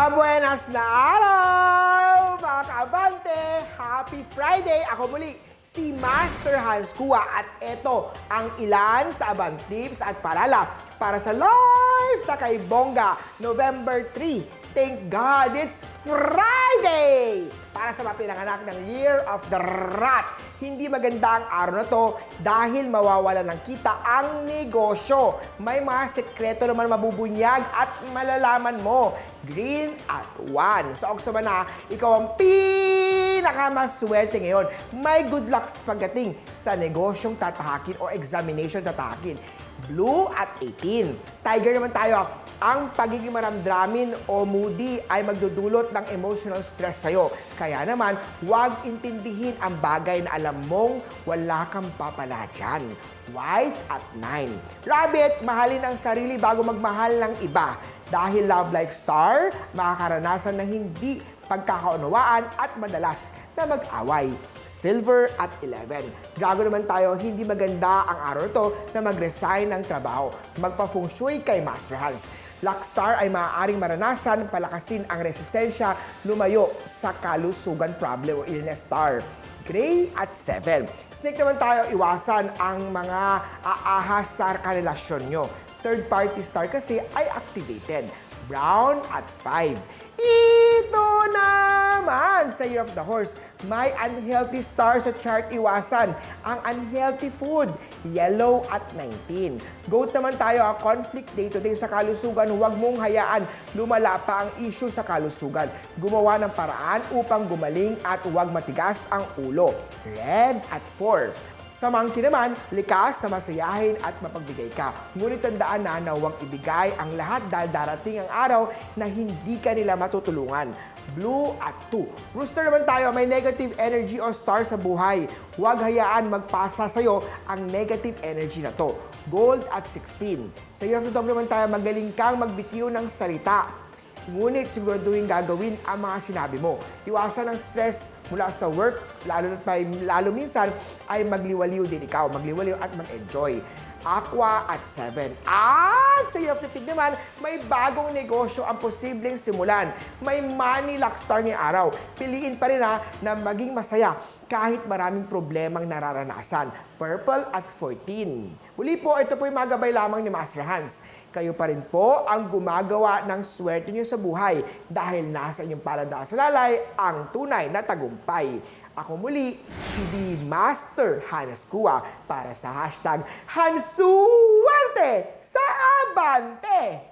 Mabuenas na araw, mga kaabante! Happy Friday! Ako muli, si Master Hans Kua at ito ang ilan sa Abang Tips at Parala para sa live na kay Bongga, November 3. Thank God, it's Friday! Para sa mga pinanganak ng Year of the Rat. Hindi maganda ang araw na to dahil mawawala ng kita ang negosyo. May mga sekreto naman mabubunyag at malalaman mo. Green at one. So, ako na, ikaw ang pinakamaswerte ngayon. May good luck pagdating sa negosyong tatahakin o examination tatahakin. Blue at 18. Tiger naman tayo. Ang pagiging maramdamin o moody ay magdudulot ng emotional stress sa'yo. Kaya naman, huwag intindihin ang bagay na alam mong wala kang papala dyan. White at 9. Rabbit, mahalin ang sarili bago magmahal ng iba. Dahil love life star, makakaranasan ng hindi pagkakaunawaan at madalas na mag-away. Silver at 11. Gago naman tayo, hindi maganda ang araw to na mag-resign ng trabaho. Magpa-feng shui kay Master Hans. Luck Star ay maaaring maranasan, palakasin ang resistensya, lumayo sa kalusugan problem o illness star. Gray at 7. Snake naman tayo, iwasan ang mga aahas sa karelasyon nyo. Third party star kasi ay activated. Brown at 5. Naman sa Year of the Horse. May unhealthy star sa chart iwasan. Ang unhealthy food, yellow at 19. Goat naman tayo, ah, conflict day to day sa kalusugan. Huwag mong hayaan lumala pa ang issue sa kalusugan. Gumawa ng paraan upang gumaling at huwag matigas ang ulo. Red at 4. Sa monkey likas na masayahin at mapagbigay ka. Ngunit tandaan na na huwag ibigay ang lahat dahil darating ang araw na hindi ka nila matutulungan. Blue at 2. Rooster naman tayo, may negative energy o star sa buhay. Huwag hayaan magpasa sa'yo ang negative energy na to. Gold at 16. Sa Year of the Dog naman tayo, magaling kang magbitiw ng salita. Ngunit siguraduhin gagawin ang mga sinabi mo. Iwasan ang stress mula sa work, lalo, na, lalo minsan ay magliwaliw din ikaw. Magliwaliw at mag-enjoy. Aqua at 7. At sa Year of naman, may bagong negosyo ang posibleng simulan. May money luck star ngayong araw. Piliin pa rin ha na maging masaya kahit maraming problemang nararanasan. Purple at 14. Muli po, ito po yung mga gabay lamang ni Master Hans. Kayo pa rin po ang gumagawa ng swerte niyo sa buhay dahil nasa inyong palada sa lalay ang tunay na tagumpay. Ako muli, si The Master Hans Kua para sa hashtag Hansuwerte sa Abante!